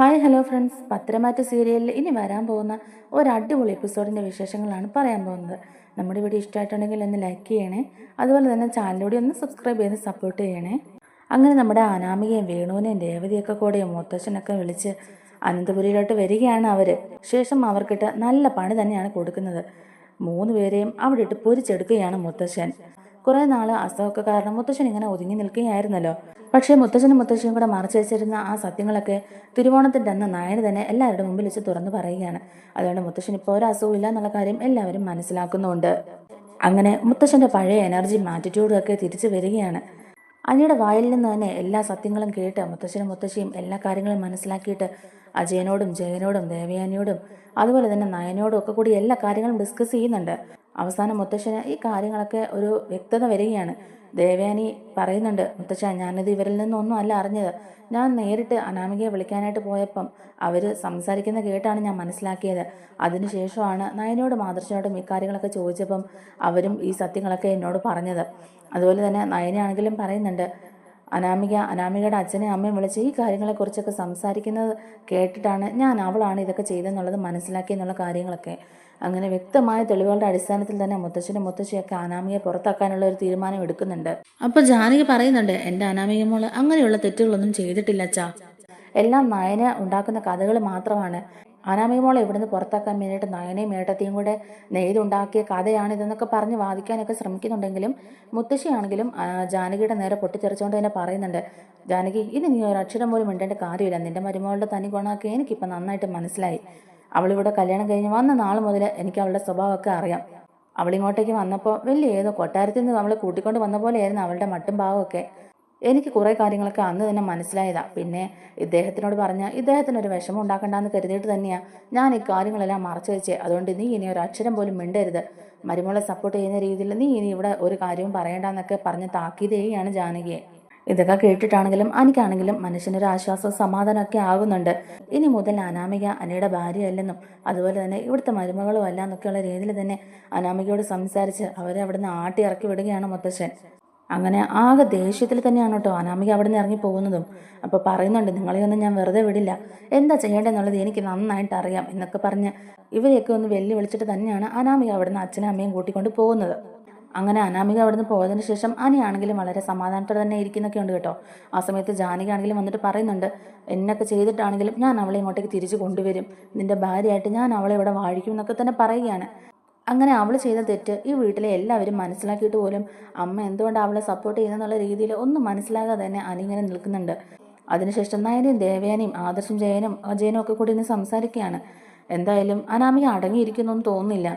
Hi hello friends പത്രമാറ്റ സീരിയലിൽ ഇനി വരാൻ പോകുന്ന ഒരു അടിപൊളി എപ്പിസോഡിന്റെ വിശേഷങ്ങളാണ് പറയാൻ പോകുന്നത്. നമ്മുടെ വീഡിയോ ഇഷ്ടമായിട്ടുണ്ടെങ്കിൽ ഒന്ന് ലൈക്ക് ചെയ്യണേ. അതുപോലെ തന്നെ ചാനലിലൂടെ ഒന്ന് സബ്സ്ക്രൈബ് ചെയ്ത് സപ്പോർട്ട് ചെയ്യണേ. അങ്ങനെ നമ്മുടെ അനാമികയും വേണുവിനെയും രേവതിയൊക്കെ കൂടെയും മുത്തശ്ശനൊക്കെ വിളിച്ച് അനന്തപുരിയിലോട്ട് വരികയാണ് അവർ ശേഷം അവർക്കിട്ട് നല്ല പണി തന്നെയാണ് കൊടുക്കുന്നത്. മൂന്ന് പേരെയും അവിടെ ഇട്ട് പൊരിച്ചെടുക്കുകയാണ് മുത്തശ്ശൻ കുറേ നാൾ അസുഖമൊക്കെ കാരണം മുത്തശ്ശൻ ഇങ്ങനെ ഒതുങ്ങി നിൽക്കുകയായിരുന്നല്ലോ. പക്ഷേ മുത്തശ്ശനും മുത്തശ്ശിയും കൂടെ മറച്ചു വെച്ചിരുന്ന ആ സത്യങ്ങളൊക്കെ തിരുവോണത്തിന്റെ അന്ന് നായന് തന്നെ എല്ലാവരുടെ മുമ്പിൽ വെച്ച് തുറന്നു പറയുകയാണ്. അതുകൊണ്ട് മുത്തശ്ശൻ ഇപ്പോൾ ഒരു അസുഖം ഇല്ല എന്നുള്ള കാര്യം എല്ലാവരും മനസ്സിലാക്കുന്നുണ്ട്. അങ്ങനെ മുത്തശ്ശന്റെ പഴയ എനർജിയും ആറ്റിറ്റ്യൂഡും ഒക്കെ തിരിച്ചു വരികയാണ്. അനിയുടെ വായിൽ നിന്ന് തന്നെ എല്ലാ സത്യങ്ങളും കേട്ട് മുത്തശ്ശനും മുത്തശ്ശിയും എല്ലാ കാര്യങ്ങളും മനസ്സിലാക്കിയിട്ട് അജയനോടും ജയനോടും ദേവയാനിയോടും അതുപോലെ തന്നെ നയനോടും ഒക്കെ കൂടി എല്ലാ കാര്യങ്ങളും ഡിസ്കസ് ചെയ്യുന്നുണ്ട്. അവസാനം മുത്തശ്ശന് ഈ കാര്യങ്ങളൊക്കെ ഒരു വ്യക്തത വരികയാണ്. ദേവയാനി പറയുന്നുണ്ട് മുത്തശ്ശ ഞാനിത് ഇവരിൽ നിന്നൊന്നും അല്ല അറിഞ്ഞത്. ഞാൻ നേരിട്ട് അനാമികയെ വിളിക്കാനായിട്ട് പോയപ്പം അവർ സംസാരിക്കുന്ന കേട്ടാണ് ഞാൻ മനസ്സിലാക്കിയത്. അതിനുശേഷമാണ് നയനോട് മാതൃശയോടും ഇക്കാര്യങ്ങളൊക്കെ ചോദിച്ചപ്പം അവരും ഈ സത്യങ്ങളൊക്കെ എന്നോട് പറഞ്ഞത്. അതുപോലെ തന്നെ നയനാണെങ്കിലും പറയുന്നുണ്ട് അനാമിക അനാമികയുടെ അച്ഛനെയും അമ്മയും വിളിച്ച് ഈ കാര്യങ്ങളെക്കുറിച്ചൊക്കെ സംസാരിക്കുന്നത് കേട്ടിട്ടാണ് ഞാൻ അവളാണ് ഇതൊക്കെ ചെയ്തെന്നുള്ളത് മനസ്സിലാക്കി എന്നുള്ള കാര്യങ്ങളൊക്കെ. അങ്ങനെ വ്യക്തമായ തെളിവുകളുടെ അടിസ്ഥാനത്തിൽ തന്നെ മുത്തശ്ശനും മുത്തശ്ശിയൊക്കെ അനാമികയെ പുറത്താക്കാനുള്ള ഒരു തീരുമാനം എടുക്കുന്നുണ്ട്. അപ്പോൾ ജാനകി പറയുന്നുണ്ട് എന്റെ അനാമിക മോൾ അങ്ങനെയുള്ള തെറ്റുകളൊന്നും ചെയ്തിട്ടില്ല അച്ഛാ. എല്ലാം നയന ഉണ്ടാക്കുന്ന കഥകൾ മാത്രമാണ്. അനാമിക മോളെ ഇവിടുന്ന് പുറത്താക്കാൻ വേണ്ടിയിട്ട് നയനയും ഏട്ടത്തെയും കൂടെ നെയ്തുണ്ടാക്കിയ കഥയാണിതെന്നൊക്കെ പറഞ്ഞ് വാദിക്കാനൊക്കെ ശ്രമിക്കുന്നുണ്ടെങ്കിലും മുത്തശ്ശിയാണെങ്കിലും ജാനകിയുടെ നേരെ പൊട്ടിത്തെറിച്ചുകൊണ്ട് തന്നെ പറയുന്നുണ്ട്. ജാനകി ഇനി നീ ഒരു അക്ഷരം പോലും മിണ്ടേണ്ട കാര്യമില്ല. നിന്റെ മരുമകളുടെ തനി ഗുണമൊക്കെ എനിക്കിപ്പോൾ നന്നായിട്ട് മനസ്സിലായി. അവളിവിടെ കല്യാണം കഴിഞ്ഞ് വന്ന നാൾ മുതൽ എനിക്ക് അവളുടെ സ്വഭാവമൊക്കെ അറിയാം. അവളിങ്ങോട്ടേക്ക് വന്നപ്പോൾ വലിയ ഏതോ കൊട്ടാരത്തിൽ നിന്ന് അവളെ കൂട്ടിക്കൊണ്ട് വന്ന പോലെയായിരുന്നു അവളുടെ മട്ടും ഭാവമൊക്കെ എനിക്ക് കുറേ കാര്യങ്ങളൊക്കെ അന്ന് തന്നെ മനസ്സിലായതാ. പിന്നെ ഇദ്ദേഹത്തിനോട് പറഞ്ഞ ഇദ്ദേഹത്തിനൊരു വിഷമം ഉണ്ടാക്കണ്ടെന്ന് കരുതിയിട്ട് തന്നെയാണ് ഞാൻ ഈ കാര്യങ്ങളെല്ലാം മറച്ചു വെച്ചേ. അതുകൊണ്ട് നീ ഇനി ഒരു അക്ഷരം പോലും മിണ്ടരുത്. മരുമോളെ സപ്പോർട്ട് ചെയ്യുന്ന രീതിയിൽ നീ ഇനി ഇവിടെ ഒരു കാര്യവും പറയണ്ടെന്നൊക്കെ പറഞ്ഞ് താക്കീത് ജാനകിയെ. ഇതൊക്കെ കേട്ടിട്ടാണെങ്കിലും എനിക്കാണെങ്കിലും മനുഷ്യനൊരു ആശ്വാസവും സമാധാനമൊക്കെ ആകുന്നുണ്ട് ഇനി മുതൽ അനാമിക അനയുടെ ഭാര്യയല്ലെന്നും അതുപോലെ തന്നെ ഇവിടുത്തെ മരുമകളും അല്ല എന്നൊക്കെയുള്ള രീതിയിൽ തന്നെ അനാമികയോട് സംസാരിച്ച് അവരെ അവിടുന്ന് ആട്ടി ഇറക്കി വിടുകയാണ് മുത്തശ്ശൻ. അങ്ങനെ ആകെ ദേഷ്യത്തിൽ തന്നെയാണ് കേട്ടോ അനാമിക അവിടെ നിന്ന് ഇറങ്ങി പോകുന്നതും. അപ്പോൾ പറയുന്നുണ്ട് നിങ്ങളെയൊന്നും ഞാൻ വെറുതെ വിടില്ല. എന്താ ചെയ്യേണ്ടതെന്നുള്ളത് എനിക്ക് നന്നായിട്ട് അറിയാം എന്നൊക്കെ പറഞ്ഞ് ഇവരെയൊക്കെ ഒന്ന് വെല്ലു വിളിച്ചിട്ട് തന്നെയാണ് അനാമിക അവിടുന്ന് അച്ഛനും അമ്മയും കൂട്ടിക്കൊണ്ട് പോകുന്നത്. അങ്ങനെ അനാമിക അവിടുന്ന് പോയതിന് ശേഷം അനിയാണെങ്കിലും വളരെ സമാധാനത്തോടെ തന്നെ ഇരിക്കുന്നൊക്കെ ഉണ്ട് കേട്ടോ. ആ സമയത്ത് ജാനകിയാണെങ്കിലും വന്നിട്ട് പറയുന്നുണ്ട് എന്നൊക്കെ ചെയ്തിട്ടാണെങ്കിലും ഞാൻ അവളെ ഇങ്ങോട്ടേക്ക് തിരിച്ചു കൊണ്ടുവരും. നിന്റെ ഭാര്യയായിട്ട് ഞാൻ അവളെ ഇവിടെ വാഴിക്കും എന്നൊക്കെ തന്നെ പറയുകയാണ്. അങ്ങനെ അവൾ ചെയ്ത തെറ്റ് ഈ വീട്ടിലെ എല്ലാവരും മനസ്സിലാക്കിയിട്ട് പോലും അമ്മ എന്തുകൊണ്ട് അവളെ സപ്പോർട്ട് ചെയ്യുന്നെന്നുള്ള രീതിയിൽ ഒന്നും മനസ്സിലാകാതെ തന്നെ അനിങ്ങനെ നിൽക്കുന്നുണ്ട്. അതിനുശേഷം നയനയും ദേവയാനയും ആദർശം ജയനും അജയനും ഒക്കെ കൂടി ഇന്ന് സംസാരിക്കുകയാണ്. എന്തായാലും അനാമിക അടങ്ങിയിരിക്കുന്നൊന്നും തോന്നുന്നില്ല.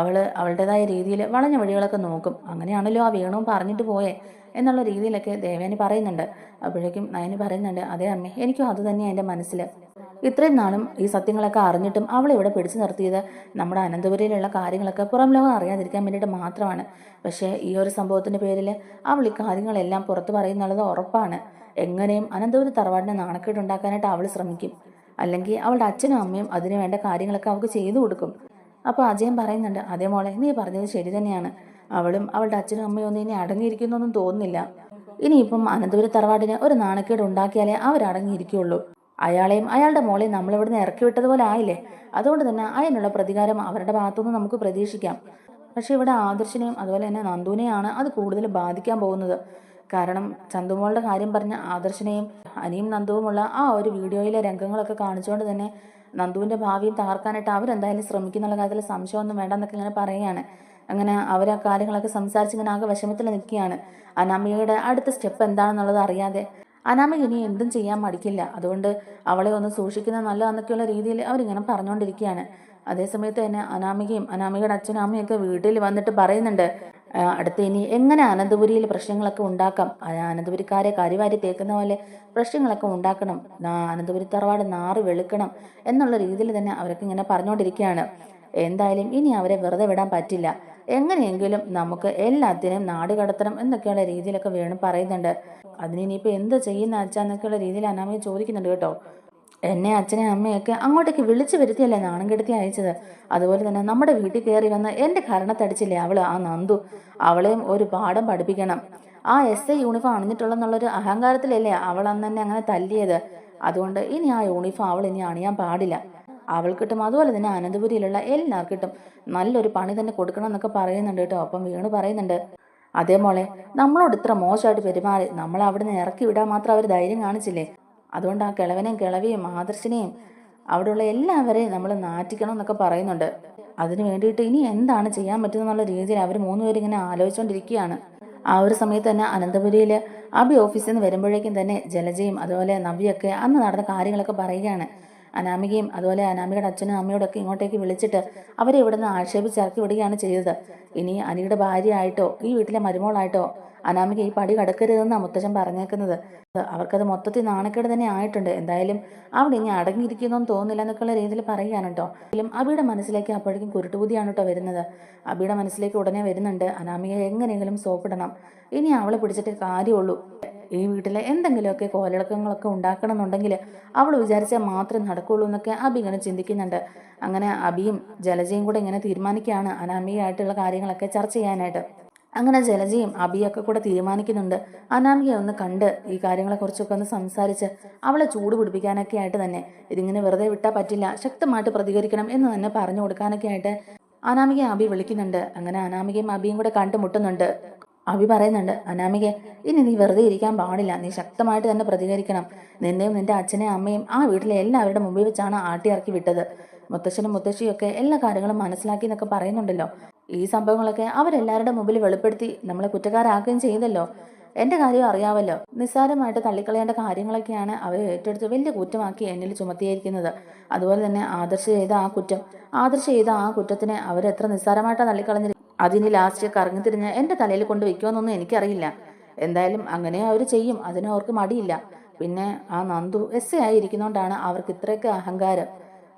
അവൾ അവളുടേതായ രീതിയിൽ വളഞ്ഞ വഴികളൊക്കെ നോക്കും. അങ്ങനെയാണല്ലോ ആ വീണവും പറഞ്ഞിട്ട് പോയേ എന്നുള്ള രീതിയിലൊക്കെ ദേവയാനി പറയുന്നുണ്ട്. അപ്പോഴേക്കും നയനി പറയുന്നുണ്ട് അതേ അമ്മേ എനിക്കും അതുതന്നെയാണ് എന്റെ മനസ്സിൽ ഇത്രയും നാളും ഈ സത്യങ്ങളൊക്കെ അറിഞ്ഞിട്ടും അവളെ ഇവിടെ പിടിച്ചു നിർത്തിയത് നമ്മുടെ അനന്തപുരയിലുള്ള കാര്യങ്ങളൊക്കെ പുറം ലോകം അറിയാതിരിക്കാൻ വേണ്ടിയിട്ട് മാത്രമാണ്. പക്ഷേ ഈ ഒരു സംഭവത്തിന്റെ പേരിൽ അവൾ ഈ കാര്യങ്ങളെല്ലാം പുറത്തു പറയുന്നുള്ളത് ഉറപ്പാണ്. എങ്ങനെയും അനന്തപുരി തറവാടിനെ നാണക്കേടുണ്ടാക്കാനായിട്ട് അവൾ ശ്രമിക്കും. അല്ലെങ്കിൽ അവളുടെ അച്ഛനും അമ്മയും അതിനു വേണ്ട കാര്യങ്ങളൊക്കെ അവൾക്ക് ചെയ്തു കൊടുക്കും. അപ്പോൾ അജയൻ പറയുന്നുണ്ട് അതേ മോളെ നീ പറഞ്ഞത് ശരി തന്നെയാണ്. അവളും അവളുടെ അച്ഛനും അമ്മയും ഒന്നും ഇനി അടങ്ങിയിരിക്കുന്നൊന്നും തോന്നുന്നില്ല. ഇനിയിപ്പം അനന്തപുരി തറവാടിന് ഒരു നാണക്കേട് ഉണ്ടാക്കിയാലേ അവരടങ്ങിയിരിക്കുകയുള്ളൂ അയാളെയും അയാളുടെ മോളെയും നമ്മളിവിടുന്ന് ഇറക്കി വിട്ടതുപോലെ ആയില്ലേ? അതുകൊണ്ട് തന്നെ അതിനുള്ള പ്രതികാരം അവരുടെ ഭാഗത്തുനിന്ന് നമുക്ക് പ്രതീക്ഷിക്കാം. പക്ഷേ ഇവിടെ ആദർശിനെയും അതുപോലെ തന്നെ നന്ദുവിനെയാണ് അത് കൂടുതൽ ബാധിക്കാൻ പോകുന്നത്. കാരണം ചന്തുമോളുടെ കാര്യം പറഞ്ഞ ആദർശിനെയും അനിയും നന്ദുവുമുള്ള ആ ഒരു വീഡിയോയിലെ രംഗങ്ങളൊക്കെ കാണിച്ചുകൊണ്ട് തന്നെ നന്ദുവിന്റെ ഭാവിയും തകർക്കാനായിട്ട് അവരെന്തായാലും ശ്രമിക്കുന്നുള്ള കാര്യത്തിൽ സംശയമൊന്നും വേണ്ടെന്നൊക്കെ ഇങ്ങനെ പറയുകയാണ്. അങ്ങനെ അവർ ആ കാര്യങ്ങളൊക്കെ സംസാരിച്ച് ഇങ്ങനെ ആകെ വിഷമത്തിൽ നിൽക്കുകയാണ്. അനാമികയുടെ അടുത്ത സ്റ്റെപ്പ് എന്താണെന്നുള്ളത് അറിയാതെ അനാമിക ഇനി എന്തും ചെയ്യാൻ മടിക്കില്ല. അതുകൊണ്ട് അവളെ ഒന്ന് സൂക്ഷിക്കുന്നത് നല്ലതെന്നൊക്കെയുള്ള രീതിയിൽ അവരിങ്ങനെ പറഞ്ഞുകൊണ്ടിരിക്കുകയാണ്. അതേസമയത്ത് തന്നെ അനാമികയും അനാമികയുടെ അച്ഛനും അമ്മയും ഒക്കെ വീട്ടിൽ വന്നിട്ട് പറയുന്നുണ്ട് അടുത്ത ഇനി എങ്ങനെ അനന്തപുരിയിൽ പ്രശ്നങ്ങളൊക്കെ ഉണ്ടാക്കാം? അനന്തപുരിക്കാരെ കരിവാരി തേക്കുന്ന പോലെ പ്രശ്നങ്ങളൊക്കെ ഉണ്ടാക്കണം. അനന്തപുരി തറവാട് നാറ് വെളുക്കണം എന്നുള്ള രീതിയിൽ തന്നെ അവരൊക്കെ ഇങ്ങനെ പറഞ്ഞുകൊണ്ടിരിക്കുകയാണ്. എന്തായാലും ഇനി അവരെ വെറുതെ വിടാൻ പറ്റില്ല. എങ്ങനെയെങ്കിലും നമുക്ക് എല്ലാത്തിനെയും നാട് കടത്തണം എന്നൊക്കെയുള്ള രീതിയിലൊക്കെ വേണം പറയുന്നുണ്ട്. അതിന് ഇനിയിപ്പോൾ എന്ത് ചെയ്യുന്ന അച്ഛന്നൊക്കെയുള്ള രീതിയിൽ അനാമയെ ചോദിക്കുന്നുണ്ട് കേട്ടോ. എന്നെ അച്ഛനെ അമ്മയൊക്കെ അങ്ങോട്ടേക്ക് വിളിച്ചു വരുത്തിയല്ലേ നാണം കെടുത്തി അയച്ചത്? അതുപോലെ തന്നെ നമ്മുടെ വീട്ടിൽ കയറി വന്ന് എന്റെ കരണത്തടിച്ചില്ലേ അവൾ ആ നന്ദു? അവളെയും ഒരു പാഠം പഠിപ്പിക്കണം. ആ എസ് ഐ യൂണിഫോം അണിഞ്ഞിട്ടുള്ളെന്നുള്ളൊരു അഹങ്കാരത്തിലല്ലേ അവൾ അന്ന് തന്നെ അങ്ങനെ തല്ലിയത്? അതുകൊണ്ട് ഇനി ആ യൂണിഫോം അവൾ ഇനി അണിയാൻ പാടില്ല. അവൾക്കിട്ടും അതുപോലെ തന്നെ അനന്തപുരിയിലുള്ള എല്ലാവർക്കിട്ടും നല്ലൊരു പണി തന്നെ കൊടുക്കണം എന്നൊക്കെ പറയുന്നുണ്ട് കേട്ടോ. അപ്പം വീണ് പറയുന്നുണ്ട് അതേ മോളെ നമ്മളോട് ഇത്ര മോശമായിട്ട് പെരുമാറി നമ്മളെ അവിടെ നിന്ന് ഇറക്കി വിടാൻ മാത്രം അവർ ധൈര്യം കാണിച്ചില്ലേ? അതുകൊണ്ട് ആ കിളവനെയും കിളവിയും ആദർശിനെയും അവിടെയുള്ള എല്ലാവരെയും നമ്മൾ നാറ്റിക്കണം എന്നൊക്കെ പറയുന്നുണ്ട്. അതിന് വേണ്ടിയിട്ട് ഇനി എന്താണ് ചെയ്യാൻ പറ്റുന്നുള്ള രീതിയിൽ അവർ മൂന്നുപേരും ഇങ്ങനെ ആലോചിച്ചുകൊണ്ടിരിക്കുകയാണ് ആ ഒരു സമയത്ത് തന്നെ അനന്തപുരിയിൽ അബി ഓഫീസിൽ നിന്ന് വരുമ്പോഴേക്കും തന്നെ ജലജയും അതുപോലെ നവ്യൊക്കെ അന്ന് നടന്ന കാര്യങ്ങളൊക്കെ പറയുകയാണ്. അനാമികയും അതുപോലെ അനാമികയുടെ അച്ഛനും അമ്മയോടൊക്കെ ഇങ്ങോട്ടേക്ക് വിളിച്ചിട്ട് അവരെ ഇവിടുന്ന് ആക്ഷേപിച്ചിറക്കി വിടുകയാണ് ചെയ്തത്. ഇനി അനിയുടെ ഭാര്യയായിട്ടോ ഈ വീട്ടിലെ മരുമോളായിട്ടോ അനാമിക ഈ പടി കടക്കരുതെന്നാണ് മുത്തച്ഛൻ പറഞ്ഞേക്കുന്നത്. അവർക്കത് മൊത്തത്തിൽ നാണക്കേട് തന്നെ ആയിട്ടുണ്ട്. എന്തായാലും അവിടെ ഇനി അടങ്ങിയിരിക്കുന്നൊന്നും തോന്നുന്നില്ല എന്നൊക്കെയുള്ള രീതിയിൽ പറയുകയാണ് കേട്ടോ എങ്കിലും അബിയുടെ മനസ്സിലേക്ക് അപ്പോഴേക്കും കുരുട്ടുപൂതിയാണ് കേട്ടോ വരുന്നത്. അബിയുടെ മനസ്സിലേക്ക് ഉടനെ വരുന്നുണ്ട്. അനാമിക എങ്ങനെയെങ്കിലും സോപ്പിടണം. ഇനി അവളെ പിടിച്ചിട്ട് കാര്യമുള്ളൂ. ഈ വീട്ടിൽ എന്തെങ്കിലുമൊക്കെ കോലിളക്കങ്ങളൊക്കെ ഉണ്ടാക്കണമെന്നുണ്ടെങ്കിൽ അവൾ വിചാരിച്ചാൽ മാത്രമേ നടക്കുകയുള്ളൂ എന്നൊക്കെ അബി ഇങ്ങനെ ചിന്തിക്കുന്നുണ്ട്. അങ്ങനെ അബിയും ജലജയും കൂടെ ഇങ്ങനെ തീരുമാനിക്കുകയാണ് അനാമികയായിട്ടുള്ള കാര്യങ്ങളൊക്കെ ചർച്ച ചെയ്യാനായിട്ട്. അങ്ങനെ ജലജയും അബിയൊക്കെ കൂടെ തീരുമാനിക്കുന്നുണ്ട്. അനാമികയെ ഒന്ന് കണ്ട് ഈ കാര്യങ്ങളെക്കുറിച്ചൊക്കെ ഒന്ന് സംസാരിച്ച് അവളെ ചൂട് പിടിപ്പിക്കാനൊക്കെ ആയിട്ട് തന്നെ ഇതിങ്ങനെ വെറുതെ വിട്ടാൽ പറ്റില്ല ശക്തമായിട്ട് പ്രതികരിക്കണം എന്ന് തന്നെ പറഞ്ഞു കൊടുക്കാനൊക്കെ ആയിട്ട് അനാമികയെ അബി വിളിക്കുന്നുണ്ട്. അങ്ങനെ അനാമികയും അബിയും കൂടെ കണ്ടുമുട്ടുന്നുണ്ട്. അബി പറയുന്നുണ്ട് അനാമിക ഇനി നീ വെറുതെ ഇരിക്കാൻ പാടില്ല. നീ ശക്തമായിട്ട് തന്നെ പ്രതികരിക്കണം. നിന്നെയും നിന്റെ അച്ഛനെയും അമ്മയും ആ വീട്ടിലെ എല്ലാവരുടെ മുമ്പിൽ വെച്ചാണ് ആട്ടിയിറക്കി വിട്ടത്. മുത്തശ്ശനും മുത്തശ്ശിയും ഒക്കെ എല്ലാ കാര്യങ്ങളും മനസ്സിലാക്കി എന്നൊക്കെ പറയുന്നുണ്ടല്ലോ. ഈ സംഭവങ്ങളൊക്കെ അവരെല്ലാവരുടെ മുമ്പിൽ വെളിപ്പെടുത്തി നമ്മളെ കുറ്റക്കാരാക്കുകയും ചെയ്തല്ലോ. എന്റെ കാര്യം അറിയാവല്ലോ. നിസ്സാരമായിട്ട് തള്ളിക്കളയേണ്ട കാര്യങ്ങളൊക്കെയാണ് അവർ ഏറ്റെടുത്ത് വലിയ കുറ്റമാക്കി എന്നിൽ ചുമത്തിയിരിക്കുന്നത്. അതുപോലെ തന്നെ ആദർശ ചെയ്ത ആ കുറ്റം ആദർശ ചെയ്ത ആ കുറ്റത്തിനെ അവരെത്ര നിസ്സാരമായിട്ടാണ് തള്ളിക്കളഞ്ഞിരിക്കുന്നത് അതിന് ലാസ്റ്റ് കറങ്ങി തിരിഞ്ഞ് എന്റെ തലയിൽ കൊണ്ട് വെക്കുമെന്നൊന്നും എനിക്കറിയില്ല. എന്തായാലും അങ്ങനെ അവർ ചെയ്യും. അതിന് അവർക്ക് മടിയില്ല. പിന്നെ ആ നന്ദു എസ് എ ആയിരിക്കുന്നതുകൊണ്ടാണ് അവർക്ക് ഇത്രയൊക്കെ അഹങ്കാരം.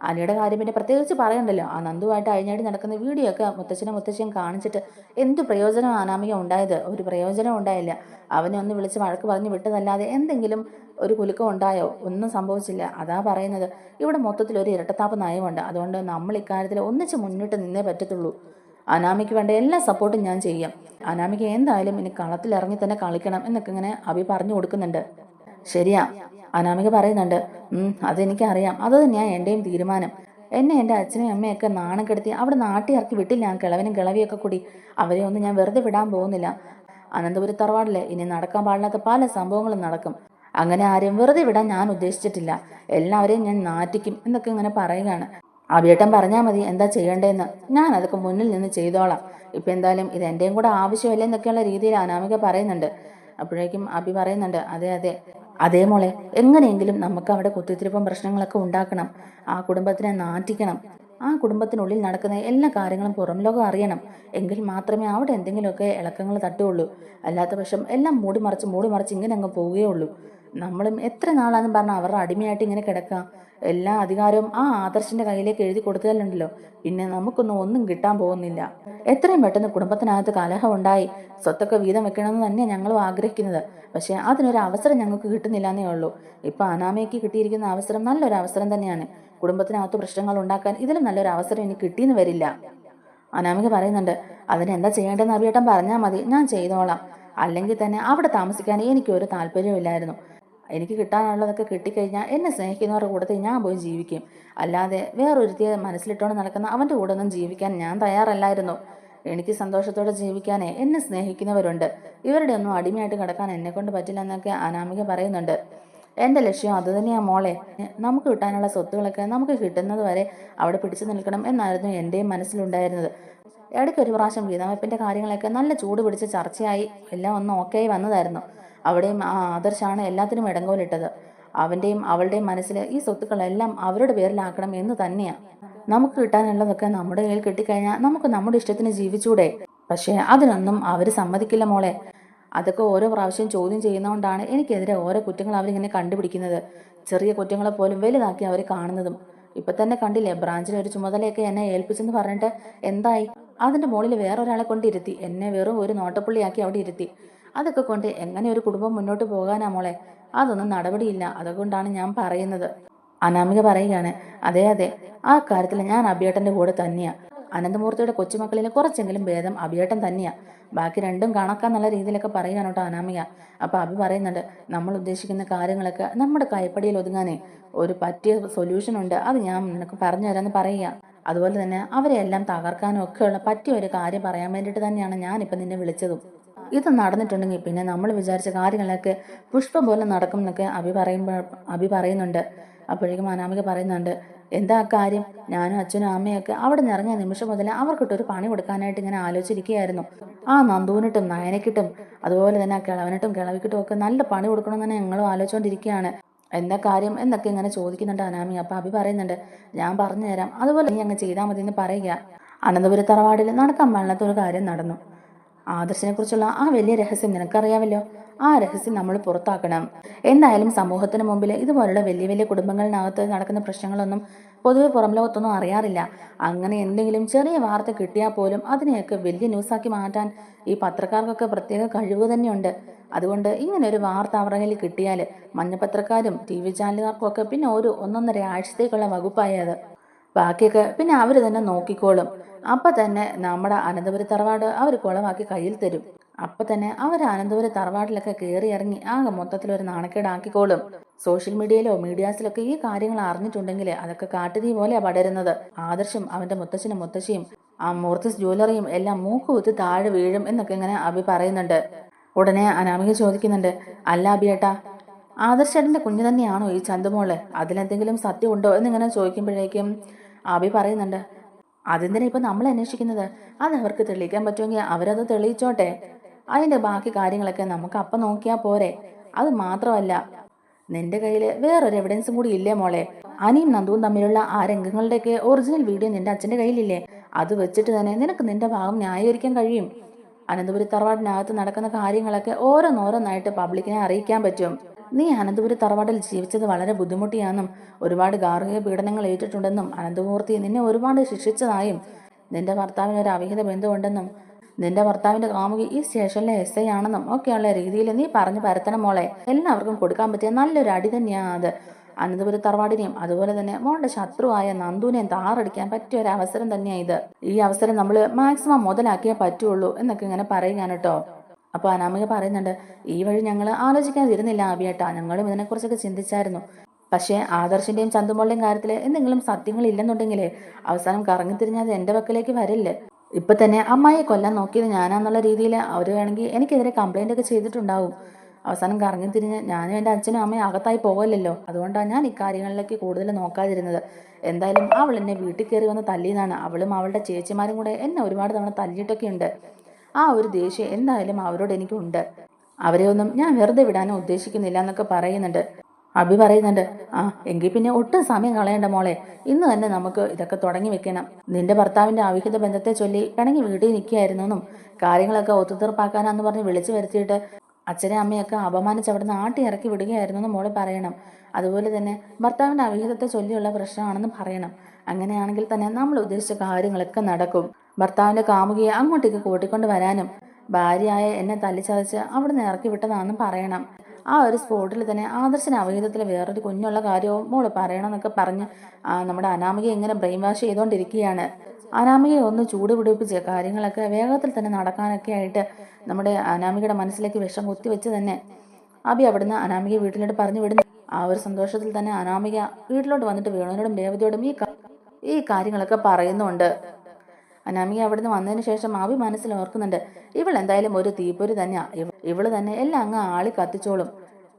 അനിയുടെ കാര്യം പിന്നെ പ്രത്യേകിച്ച് പറയണ്ടല്ലോ. ആ നന്ദുവായിട്ട് അഴിഞ്ഞാടി നടക്കുന്ന വീഡിയോ ഒക്കെ മുത്തച്ഛനും മുത്തശ്ശിയും കാണിച്ചിട്ട് എന്ത് പ്രയോജനം അനാമിക ഉണ്ടായത്? ഒരു പ്രയോജനം ഉണ്ടായില്ല. അവനെ ഒന്ന് വിളിച്ച് വഴക്ക് പറഞ്ഞ് വിട്ടതല്ലാതെ എന്തെങ്കിലും ഒരു കുലുക്കം ഉണ്ടായോ? ഒന്നും സംഭവിച്ചില്ല. അതാ പറയുന്നത്. ഇവിടെ മൊത്തത്തിൽ ഒരു ഇരട്ടത്താപ്പ് നയമുണ്ട്. അതുകൊണ്ട് നമ്മൾ ഇക്കാര്യത്തിൽ ഒന്നിച്ച് മുന്നിട്ട് നിന്നേ പറ്റത്തുള്ളൂ. അനാമിക്ക് വേണ്ട എല്ലാ സപ്പോർട്ടും ഞാൻ ചെയ്യാം. അനാമിക്ക് എന്തായാലും ഇനി കളത്തിൽ ഇറങ്ങി തന്നെ കളിക്കണം എന്നൊക്കെ ഇങ്ങനെ അഭി പറഞ്ഞു കൊടുക്കുന്നുണ്ട്. ശരിയാ അനാമിക പറയുന്നുണ്ട് അതെനിക്കറിയാം. അത് തന്നെയാ എന്റെയും തീരുമാനം. എന്നെ എന്റെ അച്ഛനെയും അമ്മയൊക്കെ നാണം കെടുത്തി അവിടെ നാട്ടി ഇറക്കി വിട്ടില്ല ഞാൻ കിളവനും കിളവിയൊക്കെ കൂടി. അവരെ ഒന്നും ഞാൻ വെറുതെ വിടാൻ പോകുന്നില്ല. അനന്തപുരി ഇനി നടക്കാൻ പാടില്ലാത്ത പല സംഭവങ്ങളും നടക്കും. അങ്ങനെ ആരെയും വെറുതെ വിടാൻ ഞാൻ ഉദ്ദേശിച്ചിട്ടില്ല. എല്ലാവരെയും ഞാൻ നാറ്റിക്കും എന്നൊക്കെ ഇങ്ങനെ പറയുകയാണ്. അഭിയേട്ടൻ പറഞ്ഞാൽ മതി എന്താ ചെയ്യേണ്ടതെന്ന് ഞാൻ അതൊക്കെ മുന്നിൽ നിന്ന് ചെയ്തോളാം. ഇപ്പം എന്തായാലും ഇത് എന്റെയും കൂടെ ആവശ്യമല്ലേ എന്നൊക്കെയുള്ള രീതിയിൽ അനാമിക പറയുന്നുണ്ട്. അപ്പോഴേക്കും അഭി പറയുന്നുണ്ട് അതെ അതെ. അതേ മോളെ എങ്ങനെയെങ്കിലും നമുക്ക് അവിടെ കുത്തിത്തിരിപ്പും പ്രശ്നങ്ങളൊക്കെ ഉണ്ടാക്കണം. ആ കുടുംബത്തിനെ നാറ്റിക്കണം. ആ കുടുംബത്തിനുള്ളിൽ നടക്കുന്ന എല്ലാ കാര്യങ്ങളും പുറം ലോകം അറിയണം. എങ്കിൽ മാത്രമേ അവിടെ എന്തെങ്കിലുമൊക്കെ ഇളക്കങ്ങൾ തട്ടുകയുള്ളൂ അല്ലാത്ത പക്ഷം എല്ലാം മൂടിമറിച്ച് മൂടിമറിച്ച് മൂടി മറിച്ച് ഇങ്ങനെ അങ്ങ് പോവുകയുള്ളൂ. നമ്മളും എത്ര നാളാണെന്ന് പറഞ്ഞാൽ അവരുടെ അടിമയായിട്ട് ഇങ്ങനെ കിടക്കാം. എല്ലാ അധികാരവും ആ ആദർശിന്റെ കയ്യിലേക്ക് എഴുതി കൊടുത്താലുണ്ടല്ലോ പിന്നെ നമുക്കൊന്നും ഒന്നും കിട്ടാൻ പോകുന്നില്ല. എത്രയും പെട്ടെന്ന് കുടുംബത്തിനകത്ത് കലഹം ഉണ്ടായി. സ്വത്തൊക്കെ വീതം വെക്കണമെന്ന് തന്നെ ഞങ്ങളും ആഗ്രഹിക്കുന്നത്. പക്ഷേ അതിനൊരു അവസരം ഞങ്ങൾക്ക് കിട്ടുന്നില്ല എന്നേ ഉള്ളൂ. ഇപ്പൊ അനാമയ്ക്ക് കിട്ടിയിരിക്കുന്ന അവസരം നല്ലൊരു അവസരം തന്നെയാണ്. കുടുംബത്തിനകത്ത് പ്രശ്നങ്ങൾ ഉണ്ടാക്കാൻ ഇതിലും നല്ലൊരു അവസരം ഇനി കിട്ടിയെന്ന് വരില്ല. അനാമിക പറയുന്നുണ്ട് അതിനെന്താ ചെയ്യേണ്ടതെന്ന് അഭിയേട്ടൻ പറഞ്ഞാൽ മതി. ഞാൻ ചെയ്തോളാം. അല്ലെങ്കിൽ തന്നെ അവിടെ താമസിക്കാൻ എനിക്കൊരു താല്പര്യമില്ലായിരുന്നു എനിക്ക് കിട്ടാനുള്ളതൊക്കെ കിട്ടിക്കഴിഞ്ഞാൽ എന്നെ സ്നേഹിക്കുന്നവരുടെ കൂട്ടത്തിൽ ഞാൻ പോയി ജീവിക്കും. അല്ലാതെ വേറൊരുത്തിയെ മനസ്സിലിട്ടുകൊണ്ട് നടക്കുന്ന അവന്റെ കൂടെ ഒന്നും ജീവിക്കാൻ ഞാൻ തയ്യാറല്ലായിരുന്നു. എനിക്ക് സന്തോഷത്തോടെ ജീവിക്കാനേ എന്നെ സ്നേഹിക്കുന്നവരുണ്ട്. ഇവരുടെ ഒന്നും അടിമയായിട്ട് കിടക്കാൻ എന്നെ കൊണ്ട് പറ്റില്ല എന്നൊക്കെ അനാമിക പറയുന്നുണ്ട്. എന്റെ ലക്ഷ്യം അതുതന്നെയാണ് മോളെ. നമുക്ക് കിട്ടാനുള്ള സ്വത്തുകളൊക്കെ നമുക്ക് കിട്ടുന്നത് വരെ അവിടെ പിടിച്ചു നിൽക്കണം എന്നായിരുന്നു എന്റെയും മനസ്സിലുണ്ടായിരുന്നത്. ഇടയ്ക്ക് ഒരു പ്രാവശ്യം വീതാമപ്പിന്റെ കാര്യങ്ങളൊക്കെ നല്ല ചൂട് പിടിച്ച് ചർച്ചയായി. എല്ലാം ഒന്ന് ഓക്കെ ആയി വന്നതായിരുന്നു. അവിടെയും ആ ആദർശാണ് എല്ലാത്തിനും ഇടങ്കോലിട്ടത്. അവന്റെയും അവളുടെയും മനസ്സിൽ ഈ സ്വത്തുക്കളെല്ലാം അവരുടെ പേരിലാക്കണം എന്ന് തന്നെയാണ് നമുക്ക് കിട്ടാനുള്ളതൊക്കെ നമ്മുടെ കയ്യിൽ കിട്ടിക്കഴിഞ്ഞാൽ നമുക്ക് നമ്മുടെ ഇഷ്ടത്തിന് ജീവിച്ചൂടെ. പക്ഷേ അതിനൊന്നും അവർ സമ്മതിക്കില്ല മോളെ. അതൊക്കെ ഓരോ പ്രാവശ്യം ചോദ്യം ചെയ്യുന്നതുകൊണ്ടാണ് എനിക്കെതിരെ ഓരോ കുറ്റങ്ങൾ അവരിങ്ങനെ കണ്ടുപിടിക്കുന്നത്. ചെറിയ കുറ്റങ്ങളെ പോലും വലുതാക്കി അവർ കാണുന്നതും. ഇപ്പം തന്നെ കണ്ടില്ലേ ബ്രാഞ്ചിലെ ഒരു ചുമതലയൊക്കെ എന്നെ ഏൽപ്പിച്ചെന്ന് പറഞ്ഞിട്ട് എന്തായി? അതിന്റെ മുകളിൽ വേറൊരാളെ കൊണ്ടിരുത്തി. എന്നെ വെറും ഒരു നോട്ടപ്പുള്ളിയാക്കി അവിടെ ഇരുത്തി. അതൊക്കെ കൊണ്ട് എങ്ങനെ ഒരു കുടുംബം മുന്നോട്ട് പോകാനാ മോളെ? അതൊന്നും നടപടിയില്ല. അതുകൊണ്ടാണ് ഞാൻ പറയുന്നത്. അനാമിക പറയുകയാണ് അതെ അതെ. ആ കാര്യത്തിൽ ഞാൻ അഭിയേട്ടന്റെ കൂടെ തന്നെയാ. അനന്തമൂർത്തിയുടെ കൊച്ചുമക്കളിലെ കുറച്ചെങ്കിലും ഭേദം അഭിയേട്ടൻ തന്നെയാ. ബാക്കി രണ്ടും കണക്കാന്നുള്ള രീതിയിലൊക്കെ പറയുകയാണ് കേട്ടോ അനാമിക. അപ്പൊ അഭി പറയുന്നുണ്ട് നമ്മൾ ഉദ്ദേശിക്കുന്ന കാര്യങ്ങളൊക്കെ നമ്മുടെ കൈപ്പടിയിൽ ഒതുങ്ങാനേ. ഒരു പറ്റിയ സൊല്യൂഷൻ ഉണ്ട്. അത് ഞാൻ നിനക്ക് പറഞ്ഞു തരാമെന്ന് പറയുക. അതുപോലെ തന്നെ അവരെ എല്ലാം തകർക്കാനും ഒക്കെയുള്ള പറ്റിയ ഒരു കാര്യം പറയാൻ വേണ്ടിയിട്ട് തന്നെയാണ് ഞാനിപ്പോൾ നിന്നെ വിളിച്ചതും. ഇത് നടന്നിട്ടുണ്ടെങ്കിൽ പിന്നെ നമ്മൾ വിചാരിച്ച കാര്യങ്ങളൊക്കെ പുഷ്പം പോലെ നടക്കും എന്നൊക്കെ അഭി പറയുമ്പോൾ അഭി പറയുന്നുണ്ട്. അപ്പോഴേക്കും അനാമിക പറയുന്നുണ്ട് എന്താ കാര്യം? ഞാനും അച്ഛനും അമ്മയൊക്കെ അവിടെ നിന്ന് ഇറങ്ങിയ നിമിഷം മുതൽ അവർക്കിട്ടൊരു പണി കൊടുക്കാനായിട്ട് ഇങ്ങനെ ആലോചിച്ചിരിക്കുകയായിരുന്നു. ആ നന്ദൂനിട്ടും നയനക്കിട്ടും അതുപോലെ തന്നെ ആ കിളവനിട്ടും കിളവിക്കിട്ടും ഒക്കെ നല്ല പണി കൊടുക്കണമെന്ന് തന്നെ ഞങ്ങളും ആലോചിച്ചുകൊണ്ടിരിക്കുകയാണ് എന്താ കാര്യം? എന്നൊക്കെ ഇങ്ങനെ ചോദിക്കുന്നുണ്ട് അനാമി അപ്പം അഭി പറയുന്നുണ്ട് ഞാൻ പറഞ്ഞു തരാം അതുപോലെ നീ അങ്ങ് ചെയ്താൽ മതി എന്ന് പറയുക. അനന്തപുര തറവാടിൽ നടക്കാൻ പാടില്ലാത്ത ഒരു കാര്യം നടന്നു. ആദർശിനെ കുറിച്ചുള്ള ആ വലിയ രഹസ്യം നിനക്കറിയാമല്ലോ. ആ രഹസ്യം നമ്മൾ പുറത്താക്കണം. എന്തായാലും സമൂഹത്തിന് മുമ്പിൽ ഇതുപോലുള്ള വലിയ വലിയ കുടുംബങ്ങളിനകത്ത് നടക്കുന്ന പ്രശ്നങ്ങളൊന്നും പൊതുവെ പുറം ലോകത്തൊന്നും അറിയാറില്ല. അങ്ങനെ എന്തെങ്കിലും ചെറിയ വാർത്ത കിട്ടിയാൽ പോലും അതിനെയൊക്കെ വലിയ ന്യൂസാക്കി മാറ്റാൻ ഈ പത്രക്കാർക്കൊക്കെ പ്രത്യേക കഴിവ് തന്നെയുണ്ട്. അതുകൊണ്ട് ഇങ്ങനെ ഒരു വാർത്ത അവരുടെ കയ്യിൽ കിട്ടിയാൽ മഞ്ഞപ്പത്രക്കാരും ടി വി ചാനലുകാർക്കും ഒക്കെ പിന്നെ ഒരു ഒന്നൊന്നര ആഴ്ചത്തേക്കുള്ള വകുപ്പായത് ബാക്കിയൊക്കെ പിന്നെ അവർ തന്നെ നോക്കിക്കോളും. അപ്പം തന്നെ നമ്മുടെ അനന്തപുരി തറവാട് അവർ കുളമാക്കി കയ്യിൽ തരും. അപ്പം തന്നെ അവർ അനന്തപുരി തറവാട്ടിലൊക്കെ കയറി ഇറങ്ങി ആകെ മൊത്തത്തിൽ ഒരു നാണക്കേടാക്കിക്കോളും. സോഷ്യൽ മീഡിയയിലോ മീഡിയാസിലൊക്കെ ഈ കാര്യങ്ങൾ അറിഞ്ഞിട്ടുണ്ടെങ്കിൽ അതൊക്കെ കാട്ടുതീ പോലെയാണ് പടരുന്നത്. ആദർശം അവന്റെ മുത്തച്ഛനും മുത്തശ്ശിയും ആ മൂർത്തിസ് ജ്വല്ലറിയും എല്ലാം മൂക്കുകുത്തി താഴെ വീഴും എന്നൊക്കെ ഇങ്ങനെ അഭി പറയുന്നുണ്ട്. ഉടനെ അനാമിക ചോദിക്കുന്നുണ്ട് അല്ല അബിയേട്ടാ ആദർശേട്ടന്റെ കുഞ്ഞു തന്നെയാണോ ഈ ചന്തുമോൾ? അതിലെന്തെങ്കിലും സത്യമുണ്ടോ എന്നിങ്ങനെ ചോദിക്കുമ്പോഴേക്കും അഭി പറയുന്നുണ്ട് അതെന്തിനാ ഇപ്പം നമ്മൾ അന്വേഷിക്കുന്നത്? അത് അവർക്ക് തെളിയിക്കാൻ പറ്റുമെങ്കിൽ അവരത് തെളിയിച്ചോട്ടെ. അതിന്റെ ബാക്കി കാര്യങ്ങളൊക്കെ നമുക്ക് അപ്പം നോക്കിയാൽ പോരെ. അത് മാത്രമല്ല നിന്റെ കയ്യിൽ വേറൊരു എവിഡൻസും കൂടി ഇല്ലേ മോളെ? അനിയും നന്ദുവും തമ്മിലുള്ള ആ രംഗങ്ങളുടെയൊക്കെ ഒറിജിനൽ വീഡിയോ നിന്റെ അച്ഛന്റെ കയ്യിലില്ലേ? അത് വെച്ചിട്ട് തന്നെ നിനക്ക് നിന്റെ ഭാഗം ന്യായീകരിക്കാൻ കഴിയും. അനന്തപുരി തറവാടിനകത്ത് നടക്കുന്ന കാര്യങ്ങളൊക്കെ ഓരോന്നോരോന്നായിട്ട് പബ്ലിക്കിനെ അറിയിക്കാൻ പറ്റും. നീ അനന്തപുരി തറവാട്ടിൽ ജീവിച്ചത് വളരെ ബുദ്ധിമുട്ടിയാണെന്നും ഒരുപാട് ഗാർഹിക പീഡനങ്ങൾ ഏറ്റിട്ടുണ്ടെന്നും അനന്തമൂർത്തി നിന്നെ ഒരുപാട് ശിക്ഷിച്ചതായും നിന്റെ ഭർത്താവിന് ഒരു അവിഹിത ബന്ധമുണ്ടെന്നും നിന്റെ ഭർത്താവിന്റെ കാമുകി ഈ സ്റ്റേഷനിലെ എസ് ഐ ആണെന്നും ഒക്കെയുള്ള രീതിയിൽ നീ പറഞ്ഞു പരത്തണം മോളെ. എല്ലാവർക്കും കൊടുക്കാൻ പറ്റിയ നല്ലൊരു അടി തന്നെയാണ് അത്. അനന്തപുര തറവാടിനെയും അതുപോലെ തന്നെ മോളുടെ ശത്രുവായ നന്ദുവിനെയും താറടിക്കാൻ പറ്റിയ ഒരു അവസരം തന്നെയാണ് ഇത്. ഈ അവസരം നമ്മൾ മാക്സിമം മുതലാക്കിയേ പറ്റുള്ളൂ എന്നൊക്കെ ഇങ്ങനെ പറയുകയാണ് കേട്ടോ. അപ്പോൾ അനാമിക പറയുന്നുണ്ട് ഈ വഴി ഞങ്ങൾ ആലോചിക്കാതിരുന്നില്ല ആബിയേട്ടാ. ഞങ്ങളും ഇതിനെക്കുറിച്ചൊക്കെ ചിന്തിച്ചായിരുന്നു. പക്ഷേ ആദർശിന്റെയും ചന്തുമോളുടെയും കാര്യത്തിൽ എന്തെങ്കിലും സത്യങ്ങളില്ലെന്നുണ്ടെങ്കിലേ അവസാനം കറങ്ങിത്തിരിഞ്ഞാൽ അത് എന്റെ പക്കലേക്ക് വരില്ലേ? ഇപ്പൊ തന്നെ അമ്മായിയെ കൊല്ലാൻ നോക്കിയത് ഞാനാന്നുള്ള രീതിയിൽ അവർ വേണമെങ്കിൽ എനിക്കെതിരെ കംപ്ലൈന്റ് ഒക്കെ ചെയ്തിട്ടുണ്ടാവും. അവസാനം കറങ്ങിത്തിരിഞ്ഞ് ഞാനും എന്റെ അച്ഛനും അമ്മയും അകത്തായി പോകല്ലോ അതുകൊണ്ടാണ് ഞാൻ ഇക്കാര്യങ്ങളിലേക്ക് കൂടുതൽ നോക്കാതിരുന്നത്. എന്തായാലും അവൾ എന്നെ വീട്ടിൽ കയറി വന്ന് തല്ലിയതാണ് അവളും അവളുടെ ചേച്ചിമാരും കൂടെ എന്നെ ഒരുപാട് തവണ തല്ലിയിട്ടൊക്കെ ഉണ്ട് ആ ഒരു ദേഷ്യം എന്തായാലും അവരോട് എനിക്കുണ്ട്. അവരെ ഒന്നും ഞാൻ വെറുതെ വിടാനോ ഉദ്ദേശിക്കുന്നില്ല എന്നൊക്കെ പറയുന്നുണ്ട്. അഭി പറയുന്നുണ്ട് ആ എങ്കിൽ പിന്നെ ഒട്ടും സമയം കളയണ്ട മോളെ. ഇന്ന് തന്നെ നമുക്ക് ഇതൊക്കെ തുടങ്ങി വെക്കണം. നിന്റെ ഭർത്താവിന്റെ അവിഹിത ബന്ധത്തെ ചൊല്ലി പിണങ്ങി വീട്ടിൽ നിൽക്കുകയായിരുന്നു എന്നും കാര്യങ്ങളൊക്കെ ഒത്തുതീർപ്പാക്കാനാന്ന് പറഞ്ഞ് വിളിച്ചു വരുത്തിയിട്ട് അച്ഛനെ അമ്മയൊക്കെ അപമാനിച്ച് അവിടുന്ന് ആട്ടി ഇറക്കി വിടുകയായിരുന്നു എന്ന് മോളെ പറയണം. അതുപോലെ തന്നെ ഭർത്താവിന്റെ അവിഹിതത്തെ ചൊല്ലിയുള്ള പ്രശ്നമാണെന്ന് പറയണം. അങ്ങനെയാണെങ്കിൽ തന്നെ നമ്മൾ ഉദ്ദേശിച്ച കാര്യങ്ങളൊക്കെ നടക്കും. ഭർത്താവിന്റെ കാമുകിയെ അങ്ങോട്ടേക്ക് കൂട്ടിക്കൊണ്ട് വരാനും ഭാര്യയായ എന്നെ തല്ലിച്ചതച്ച് അവിടെ നിന്ന് ഇറക്കി വിട്ടതാണെന്നും പറയണം. ആ ഒരു സ്പോട്ടിൽ തന്നെ ആദർശന അവഹിതത്തിൽ വേറൊരു കുഞ്ഞുള്ള കാര്യവും മോൾ പറയണമെന്നൊക്കെ പറഞ്ഞ് നമ്മുടെ അനാമികയെ ഇങ്ങനെ ബ്രെയിൻ വാഷ് ചെയ്തുകൊണ്ടിരിക്കുകയാണ് അനാമികയെ ഒന്ന് ചൂട് പിടിപ്പിച്ച് കാര്യങ്ങളൊക്കെ വേഗത്തിൽ തന്നെ നടക്കാനൊക്കെ ആയിട്ട് നമ്മുടെ അനാമികയുടെ മനസ്സിലേക്ക് വിഷം കുത്തിവെച്ച് തന്നെ അബി അവിടുന്ന് അനാമികയെ വീട്ടിലോട്ട് പറഞ്ഞു വിടുന്നു. ആ ഒരു സന്തോഷത്തിൽ തന്നെ അനാമിക വീട്ടിലോട്ട് വന്നിട്ട് വേണുവിനോടും രേവതിയോടും ഈ ഈ കാര്യങ്ങളൊക്കെ പറയുന്നുണ്ട്. അനാമിക അവിടുന്ന് വന്നതിന് ശേഷം ആവി മനസ്സിൽ ഓർക്കുന്നുണ്ട്. ഇവൾ എന്തായാലും ഒരു തീപ്പൊരി തന്നെയാ. ഇവ- ഇവൾ തന്നെ എല്ലാം അങ്ങ് ആളി കത്തിച്ചോളും.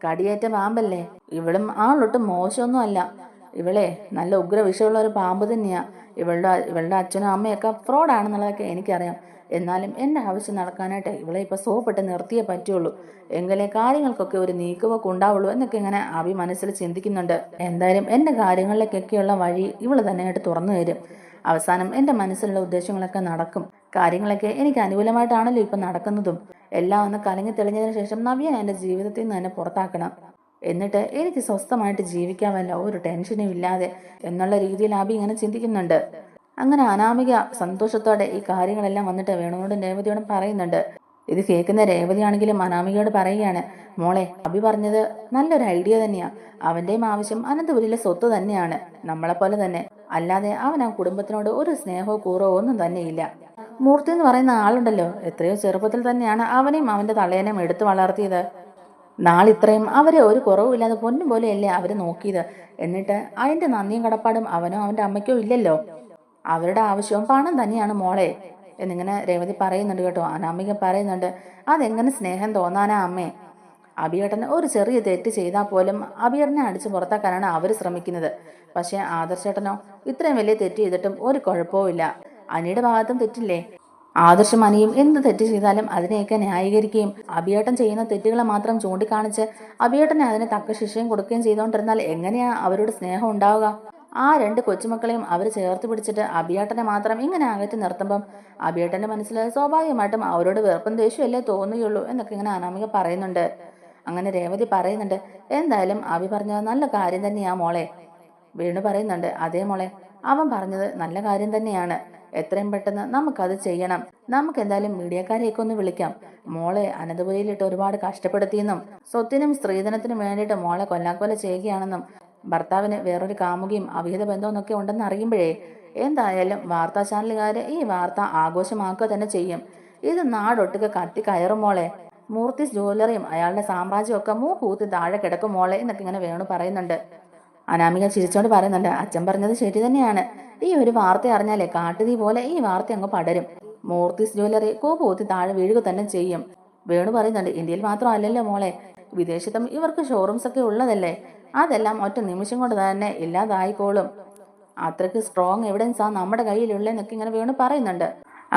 കടിയേറ്റ പാമ്പല്ലേ? ഇവളും ആളൊട്ടും മോശമൊന്നും അല്ല ഇവളെ നല്ല ഉഗ്ര വിഷയമുള്ള ഒരു പാമ്പ് തന്നെയാ. ഇവളുടെ ഇവളുടെ അച്ഛനും അമ്മയൊക്കെ ഫ്രോഡാണെന്നുള്ളതൊക്കെ എനിക്കറിയാം. എന്നാലും എന്റെ ആവശ്യം നടക്കാനായിട്ട് ഇവളെ ഇപ്പൊ സോപ്പിട്ട് നിർത്തിയേ പറ്റുള്ളൂ. എങ്കിലേ കാര്യങ്ങൾക്കൊക്കെ ഒരു നീക്കുവൊക്കെ ഉണ്ടാവുള്ളൂ എന്നൊക്കെ ഇങ്ങനെ അഭി മനസ്സിൽ ചിന്തിക്കുന്നുണ്ട്. എന്തായാലും എന്റെ കാര്യങ്ങളിലേക്കൊക്കെയുള്ള വഴി ഇവൾ തന്നെയായിട്ട് തുറന്നു തരും. അവസാനം എന്റെ മനസ്സിലുള്ള ഉദ്ദേശങ്ങളൊക്കെ നടക്കും. കാര്യങ്ങളൊക്കെ എനിക്ക് അനുകൂലമായിട്ടാണല്ലോ ഇപ്പം നടക്കുന്നതും. എല്ലാം ഒന്ന് കലങ്ങി തെളിഞ്ഞതിന് ശേഷം നവ്യ എന്റെ ജീവിതത്തിൽ നിന്ന് തന്നെ പുറത്താക്കണം. എന്നിട്ട് എനിക്ക് സ്വസ്ഥമായിട്ട് ജീവിക്കാമല്ല ഒരു ടെൻഷനും ഇല്ലാതെ എന്നുള്ള രീതിയിൽ അബി ഇങ്ങനെ ചിന്തിക്കുന്നുണ്ട്. അങ്ങനെ അനാമിക സന്തോഷത്തോടെ ഈ കാര്യങ്ങളെല്ലാം വന്നിട്ട് വേണുവിനോടും രേവതിയോടും പറയുന്നുണ്ട്. ഇത് കേൾക്കുന്ന രേവതിയാണെങ്കിലും അനാമികയോട് പറയുകയാണ് മോളെ അഭി പറഞ്ഞത് നല്ലൊരു ഐഡിയ തന്നെയാണ് അവന്റെയും ആവശ്യം അനന്തപുരിയിലെ സ്വത്ത് തന്നെയാണ് നമ്മളെപ്പോലെ തന്നെ. അല്ലാതെ അവൻ ആ കുടുംബത്തിനോട് ഒരു സ്നേഹമോ കൂറോ ഒന്നും തന്നെയില്ല. മൂർത്തി എന്ന് പറയുന്ന ആളുണ്ടല്ലോ എത്രയോ ചെറുപ്പത്തിൽ തന്നെയാണ് അവനെയും അവന്റെ തളയനെയും എടുത്തു വളർത്തിയത്. നാളിത്രയും അവരെ ഒരു കുറവുമില്ലാതെ പൊന്നും പോലെയല്ലേ അവർ നോക്കിയത്. എന്നിട്ട് അതിന്റെ നന്ദിയും കടപ്പാടും അവനോ അവന്റെ അമ്മയ്ക്കോ ഇല്ലല്ലോ. അവരുടെ ആവശ്യവും പണം തന്നെയാണ് മോളെ. എന്നിങ്ങനെ രേവതി പറയുന്നുണ്ട് കേട്ടോ. അനാമിക പറയുന്നുണ്ട് അതെങ്ങനെ സ്നേഹം തോന്നാനാ അമ്മേ? അബിയേട്ടൻ ഒരു ചെറിയ തെറ്റ് ചെയ്താൽ പോലും അബിയേട്ടനെ അടിച്ചു പുറത്താക്കാനാണ് അവർ ശ്രമിക്കുന്നത്. പക്ഷേ ആദർശേട്ടനോ ഇത്രയും വലിയ തെറ്റ് ചെയ്തിട്ടും ഒരു കുഴപ്പവും ഇല്ല. അനിയുടെ ഭാഗത്തും തെറ്റില്ലേ? ആദർശം അനിയും എന്ത് തെറ്റ് ചെയ്താലും അതിനെയൊക്കെ ന്യായീകരിക്കുകയും അബിയേട്ടൻ ചെയ്യുന്ന തെറ്റുകളെ മാത്രം ചൂണ്ടിക്കാണിച്ച് അബിയേട്ടനെ അതിന് തക്ക ശിക്ഷയും കൊടുക്കുകയും ചെയ്തുകൊണ്ടിരുന്നാൽ എങ്ങനെയാ അവരോട് സ്നേഹം ഉണ്ടാവുക? ആ രണ്ട് കൊച്ചുമക്കളെയും അവർ ചേർത്ത് പിടിച്ചിട്ട് അഭിയേട്ടനെ മാത്രം ഇങ്ങനെ അകറ്റി നിർത്തുമ്പം അഭിയേട്ടന്റെ മനസ്സിൽ സ്വാഭാവികമായിട്ടും അവരോട് വെറുപ്പും ദേഷ്യമല്ലേ തോന്നുകയുള്ളൂ എന്നൊക്കെ ഇങ്ങനെ അനാമിക പറയുന്നുണ്ട്. അങ്ങനെ രേവതി പറയുന്നുണ്ട് എന്തായാലും അഭി പറഞ്ഞത് നല്ല കാര്യം തന്നെയാ മോളെ. വീണു പറയുന്നുണ്ട് അതേ മോളെ അവൻ പറഞ്ഞത് നല്ല കാര്യം തന്നെയാണ്. എത്രയും പെട്ടെന്ന് നമുക്കത് ചെയ്യണം. നമുക്ക് എന്തായാലും മീഡിയക്കാരെയൊക്കെ ഒന്ന് വിളിക്കാം. മോളെ അനന്തപുരിയിലിട്ട് ഒരുപാട് കഷ്ടപ്പെടുത്തിയെന്നും സ്വത്തിനും സ്ത്രീധനത്തിനും വേണ്ടിയിട്ട് മോളെ കൊല്ലാക്കൊല ചെയ്യുകയാണെന്നും ഭർത്താവിന് വേറൊരു കാമുകിയും അവിഹിത ബന്ധമെന്നൊക്കെ ഉണ്ടെന്ന് അറിയുമ്പോഴേ എന്തായാലും വാർത്താ ചാനലുകാർ ഈ വാർത്ത ആഘോഷമാക്കുക തന്നെ ചെയ്യും. ഇത് നാടൊട്ടുക കത്തി കയറും മോളെ. മൂർത്തിസ് ജ്വല്ലറിയും അയാളുടെ സാമ്രാജ്യവും ഒക്കെ മൂക്കൂത്തി താഴെ കിടക്കും മോളെ എന്നൊക്കെ ഇങ്ങനെ വേണു പറയുന്നുണ്ട്. അനാമിക ചിരിച്ചോണ്ട് പറയുന്നുണ്ട് അച്ഛൻ പറഞ്ഞത് ശരി തന്നെയാണ്. ഈ ഒരു വാർത്ത അറിഞ്ഞാലേ കാട്ടുതീ പോലെ ഈ വാർത്ത അങ്ങ് പടരും. മൂർത്തിസ് ജ്വല്ലറി കൂപ്പൂത്തി താഴെ വീഴുക തന്നെ ചെയ്യും. വേണു പറയുന്നുണ്ട് ഇന്ത്യയിൽ മാത്രം മാത്രമല്ലല്ലോ മോളെ. വിദേശത്തും ഇവർക്ക് ഷോറൂംസ് ഒക്കെ ഉള്ളതല്ലേ? അതെല്ലാം ഒറ്റ നിമിഷം കൊണ്ട് തന്നെ ഇല്ലാതായിക്കോളും. അത്രയ്ക്ക് സ്ട്രോങ് ആ നമ്മുടെ കയ്യിലുള്ളതെന്നൊക്കെ ഇങ്ങനെ വീണ് പറയുന്നുണ്ട്.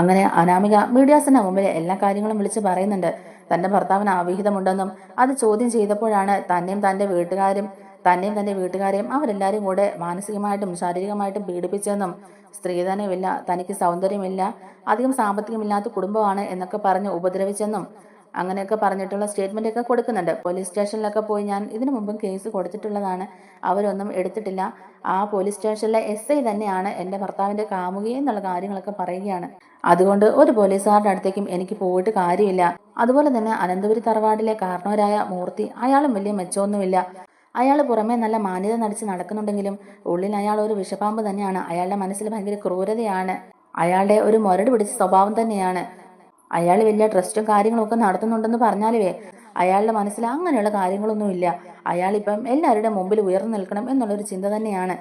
അങ്ങനെ അനാമിക മീഡിയാസിന്റെ മുമ്പിൽ എല്ലാ കാര്യങ്ങളും വിളിച്ച് പറയുന്നുണ്ട്. തന്റെ ഭർത്താവിന് അവിഹിതമുണ്ടെന്നും അത് ചോദ്യം ചെയ്തപ്പോഴാണ് തന്നെയും തന്റെ വീട്ടുകാരും തന്നെയും തന്റെ വീട്ടുകാരെയും അവരെല്ലാവരും കൂടെ മാനസികമായിട്ടും ശാരീരികമായിട്ടും പീഡിപ്പിച്ചെന്നും സ്ത്രീധനമില്ല തനിക്ക് സൗന്ദര്യമില്ല അധികം സാമ്പത്തികമില്ലാത്ത കുടുംബമാണ് എന്നൊക്കെ പറഞ്ഞ് ഉപദ്രവിച്ചെന്നും അങ്ങനെയൊക്കെ പറഞ്ഞിട്ടുള്ള സ്റ്റേറ്റ്മെന്റ് ഒക്കെ കൊടുക്കുന്നുണ്ട്. പോലീസ് സ്റ്റേഷനിലൊക്കെ പോയി ഞാൻ ഇതിനു മുമ്പും കേസ് കൊടുത്തിട്ടുള്ളതാണ്. അവരൊന്നും എടുത്തിട്ടില്ല. ആ പോലീസ് സ്റ്റേഷനിലെ എസ് ഐ തന്നെയാണ് എന്റെ ഭർത്താവിന്റെ കാമുകി എന്നുള്ള കാര്യങ്ങളൊക്കെ പറയുകയാണ്. അതുകൊണ്ട് ഒരു പോലീസുകാരുടെ അടുത്തേക്കും എനിക്ക് പോയിട്ട് കാര്യമില്ല. അതുപോലെ തന്നെ അനന്തപുരി തറവാടിലെ കാരണവരായ മൂർത്തി അയാളും വലിയ മെച്ചമൊന്നുമില്ല. അയാൾ പുറമേ നല്ല മാന്യത നടിച്ച് നടക്കുന്നുണ്ടെങ്കിലും ഉള്ളിൽ അയാൾ ഒരു വിഷപാമ്പ് തന്നെയാണ്. അയാളുടെ മനസ്സിൽ ഭയങ്കര ക്രൂരതയാണ്. അയാളുടെ ഒരു മുരട് പിടിച്ച സ്വഭാവം തന്നെയാണ്. അയാൾ വലിയ ട്രസ്റ്റും കാര്യങ്ങളൊക്കെ നടത്തുന്നുണ്ടെന്ന് പറഞ്ഞാലുവേ അയാളുടെ മനസ്സിൽ അങ്ങനെയുള്ള കാര്യങ്ങളൊന്നുമില്ല അയാളിപ്പം എല്ലാവരുടെ മുമ്പിൽ ഉയർന്നു നിൽക്കണം എന്നുള്ളൊരു ചിന്ത തന്നെയാണ്.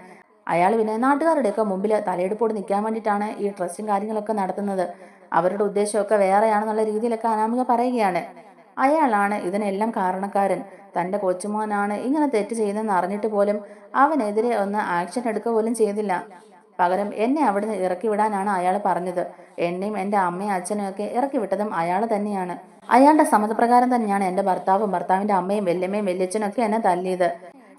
അയാൾ പിന്നെ നാട്ടുകാരുടെയൊക്കെ മുമ്പിൽ തലയെടുപ്പോട് നിൽക്കാൻ വേണ്ടിയിട്ടാണ് ഈ ട്രസ്റ്റും കാര്യങ്ങളൊക്കെ നടത്തുന്നത്. അവരുടെ ഉദ്ദേശമൊക്കെ വേറെയാണെന്നുള്ള രീതിയിലൊക്കെ അനാമിക പറയുകയാണ്. അയാളാണ് ഇതിനെല്ലാം കാരണക്കാരൻ. തന്റെ കൊച്ചുമോനാണ് ഇങ്ങനെ തെറ്റ് ചെയ്യുന്നതെന്ന് അറിഞ്ഞിട്ട് പോലും അവനെതിരെ ഒന്ന് ആക്ഷൻ എടുക്കുക പോലും ചെയ്തില്ല. പകരം എന്നെ അവിടുന്ന് ഇറക്കി വിടാനാണ് അയാൾ പറഞ്ഞത്. എന്നെയും എന്റെ അമ്മയും അച്ഛനും ഒക്കെ ഇറക്കി വിട്ടതും അയാൾ തന്നെയാണ്. അയാളുടെ സമ്മതപ്രകാരം തന്നെയാണ് എന്റെ ഭർത്താവും ഭർത്താവിന്റെ അമ്മയും വല്യമ്മയും വല്യച്ഛനും ഒക്കെ എന്നെ തല്ലിയത്.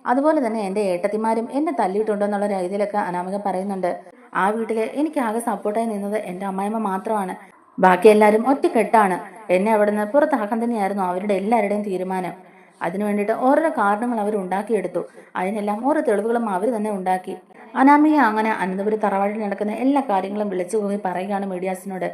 അതുപോലെ തന്നെ എന്റെ ഏട്ടത്തിമാരും എന്നെ തല്ലിയിട്ടുണ്ടെന്നുള്ള രീതിയിലൊക്കെ അനാമിക പറയുന്നുണ്ട്. ആ വീട്ടിൽ എനിക്ക് ആകെ സപ്പോർട്ടായി നിന്നത് എന്റെ അമ്മായിമ്മ മാത്രമാണ്. ബാക്കി എല്ലാവരും ഒറ്റക്കെട്ടാണ്. എന്നെ അവിടുന്ന് പുറത്താക്കാൻ തന്നെയായിരുന്നു അവരുടെ എല്ലാവരുടെയും തീരുമാനം. അതിനു വേണ്ടിയിട്ട് ഓരോ കാരണങ്ങൾ അവർ ഉണ്ടാക്കിയെടുത്തു. അതിനെല്ലാം ഓരോ തെളിവുകളും അവർ തന്നെ ഉണ്ടാക്കി. അനാമിക അങ്ങനെ അനന്തപുരി തറവാടിൽ നടക്കുന്ന എല്ലാ കാര്യങ്ങളും വിളിച്ചു പോയി പറയുകയാണ് മീഡിയാസിനോട്.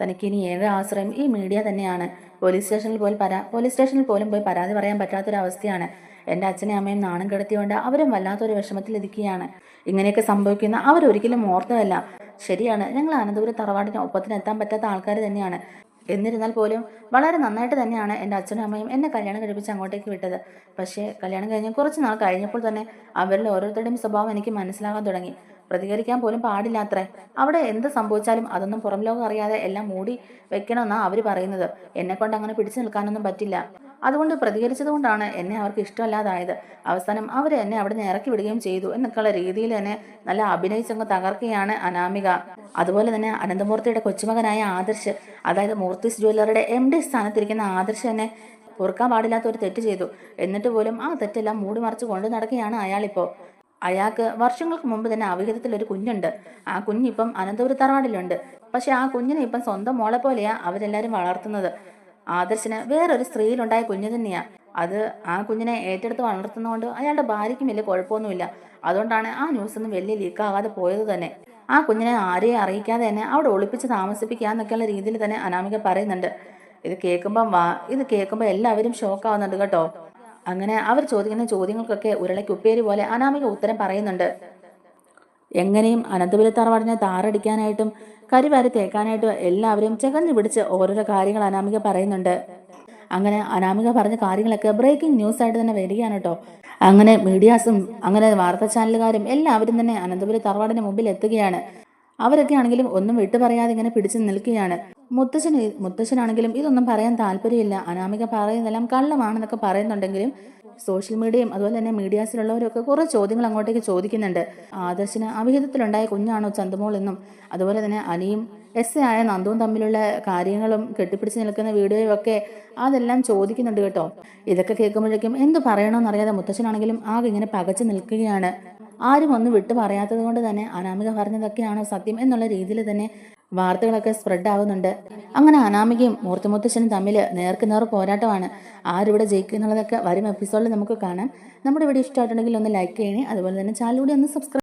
തനിക്ക് ഇനി ഏക ആശ്രയം ഈ മീഡിയ തന്നെയാണ്. പോലീസ് സ്റ്റേഷനിൽ പോയി പരാ പോലീസ് സ്റ്റേഷനിൽ പോലും പോയി പരാതി പറയാൻ പറ്റാത്തൊരവസ്ഥയാണ്. എന്റെ അച്ഛനെ അമ്മയും നാണം കെടുത്തിയോണ്ട് അവരും വല്ലാത്തൊരു വിഷമത്തിലിരിക്കുകയാണ്. ഇങ്ങനെയൊക്കെ സംഭവിക്കുന്ന അവരൊരിക്കലും ഓർത്തതല്ല. ശരിയാണ് ഞങ്ങൾ അനന്തപുരം തറവാടിന് ഒപ്പത്തിനെത്താൻ പറ്റാത്ത ആൾക്കാർ തന്നെയാണ്. എന്നിരുന്നാൽ പോലും വളരെ നന്നായിട്ട് തന്നെയാണ് എന്റെ അച്ഛനും അമ്മയും എന്നെ കല്യാണം കഴിപ്പിച്ച് അങ്ങോട്ടേക്ക് വിട്ടത്. പക്ഷേ കല്യാണം കഴിഞ്ഞ് കുറച്ച് നാൾ കഴിഞ്ഞപ്പോൾ തന്നെ അവരിൽ ഓരോരുത്തരുടെയും സ്വഭാവം എനിക്ക് മനസ്സിലാകാൻ തുടങ്ങി. പ്രതികരിക്കാൻ പോലും പാടില്ലാത്രേ. അവിടെ എന്ത് സംഭവിച്ചാലും അതൊന്നും പുറം ലോകം അറിയാതെ എല്ലാം മൂടി വെക്കണമെന്നാണ് അവർ പറയുന്നത്. എന്നെക്കൊണ്ട് അങ്ങനെ പിടിച്ചു നിൽക്കാനൊന്നും പറ്റില്ല. അതുകൊണ്ട് പ്രതികരിച്ചതുകൊണ്ടാണ് എന്നെ അവർക്ക് ഇഷ്ടമല്ലാതായത്. അവസാനം അവർ എന്നെ അവിടെ നിന്ന് ഇറക്കി വിടുകയും ചെയ്തു എന്നൊക്കെയുള്ള രീതിയിൽ തന്നെ നല്ല അഭിനയിച്ചങ്ങ് തകർക്കുകയാണ് അനാമിക. അതുപോലെ തന്നെ അനന്തമൂർത്തിയുടെ കൊച്ചുമകനായ ആദർശ് അതായത് മൂർത്തിസ് ജ്വല്ലറുടെ എം ഡി സ്ഥാനത്തിരിക്കുന്ന ആദർശ് എന്നെ പൊറുക്കാൻ പാടില്ലാത്ത ഒരു തെറ്റ് ചെയ്തു. എന്നിട്ട് പോലും ആ തെറ്റെല്ലാം മൂടി മറിച്ച് കൊണ്ടു നടക്കുകയാണ് അയാളിപ്പോൾ അയാൾക്ക് വർഷങ്ങൾക്ക് മുമ്പ് തന്നെ അവിഹിതത്തിൽ ഒരു കുഞ്ഞുണ്ട്. ആ കുഞ്ഞിപ്പം അനന്തപുരത്തറവാടിലുണ്ട്. പക്ഷെ ആ കുഞ്ഞിനെ ഇപ്പം സ്വന്തം മോളെ പോലെയാ അവരെല്ലാവരും വളർത്തുന്നത്. ആദർശിന് വേറൊരു സ്ത്രീയിലുണ്ടായ കുഞ്ഞു തന്നെയാ. അത് ആ കുഞ്ഞിനെ ഏറ്റെടുത്ത് വളർത്തുന്നതുകൊണ്ട് അയാളുടെ ഭാര്യയ്ക്കും വലിയ കുഴപ്പമൊന്നുമില്ല. അതുകൊണ്ടാണ് ആ ന്യൂസ് ഒന്നും വലിയ ലീക്കാകാതെ പോയത് തന്നെ. ആ കുഞ്ഞിനെ ആരെയും അറിയിക്കാതെ തന്നെ അവിടെ ഒളിപ്പിച്ച് താമസിപ്പിക്കുക എന്നൊക്കെയുള്ള രീതിയിൽ തന്നെ അനാമിക പറയുന്നുണ്ട്. ഇത് കേൾക്കുമ്പം വാ ഇത് കേൾക്കുമ്പോൾ എല്ലാവരും ഷോക്കാവുന്നുണ്ട് കേട്ടോ. അങ്ങനെ അവർ ചോദിക്കുന്ന ചോദ്യങ്ങൾക്കൊക്കെ ഉരുളയ്ക്ക് ഉപ്പേരി പോലെ അനാമിക ഉത്തരം പറയുന്നുണ്ട്. എങ്ങനെയും അനന്തപുരി തറവാടിനെ താറടിക്കാനായിട്ടും കരിവാരി തേക്കാനായിട്ടും എല്ലാവരും ചകഞ്ഞു പിടിച്ച് ഓരോരോ കാര്യങ്ങൾ അനാമിക പറയുന്നുണ്ട്. അങ്ങനെ അനാമിക പറഞ്ഞ കാര്യങ്ങളൊക്കെ ബ്രേക്കിംഗ് ന്യൂസ് ആയിട്ട് തന്നെ വരികയാണ് കേട്ടോ. അങ്ങനെ മീഡിയാസും അങ്ങനെ വാർത്താ ചാനലുകാരും എല്ലാവരും തന്നെ അനന്തപുരി തറവാടിന് മുമ്പിൽ എത്തുകയാണ്. അവരൊക്കെ ആണെങ്കിലും ഒന്നും വിട്ടു പറയാതെ ഇങ്ങനെ പിടിച്ചു നിൽക്കുകയാണ്. മുത്തച്ഛൻ മുത്തശ്ശനാണെങ്കിലും ഇതൊന്നും പറയാൻ താല്പര്യമില്ല. അനാമിക പറയുന്നതെല്ലാം കള്ളമാണെന്നൊക്കെ പറയുന്നുണ്ടെങ്കിലും സോഷ്യൽ മീഡിയയും അതുപോലെ തന്നെ മീഡിയാസിലുള്ളവരൊക്കെ കുറേ ചോദ്യങ്ങൾ അങ്ങോട്ടേക്ക് ചോദിക്കുന്നുണ്ട്. ആദർശിന് അവിഹിതത്തിലുണ്ടായ കുഞ്ഞാണോ ചന്ദമോൾ എന്നും അതുപോലെ തന്നെ അനിയും എസ് എ ആയ നന്ദുവും തമ്മിലുള്ള കാര്യങ്ങളും കെട്ടിപ്പിടിച്ച് നിൽക്കുന്ന വീഡിയോയും ഒക്കെ അതെല്ലാം ചോദിക്കുന്നുണ്ട് കേട്ടോ. ഇതൊക്കെ കേൾക്കുമ്പോഴേക്കും എന്ത് പറയണമെന്നറിയാതെ മുത്തശ്ശനാണെങ്കിലും ആകെ ഇങ്ങനെ പകച്ചു നിൽക്കുകയാണ്. ആരും ഒന്നും വിട്ടു പറയാത്തത് കൊണ്ട് തന്നെ അനാമിക പറഞ്ഞതൊക്കെയാണോ സത്യം എന്നുള്ള രീതിയിൽ തന്നെ വാർത്തകളൊക്കെ സ്പ്രെഡ് ആവുന്നുണ്ട്. അങ്ങനെ അനാമികയും മൂർത്തിമുത്തശ്ശനും തമ്മിൽ നേർക്ക് നേർ പോരാട്ടമാണ്. ആരിവിടെ ജയിക്കും എന്നുള്ളതൊക്കെ വരും എപ്പിസോഡിൽ നമുക്ക് കാണാം. നമ്മുടെ വീഡിയോ ഇഷ്ടമായിട്ടുണ്ടെങ്കിൽ ഒന്ന് ലൈക്ക് ചെയ്യണേ. അതുപോലെ തന്നെ ചാനലൂടെ ഒന്ന് സബ്സ്ക്രൈബ്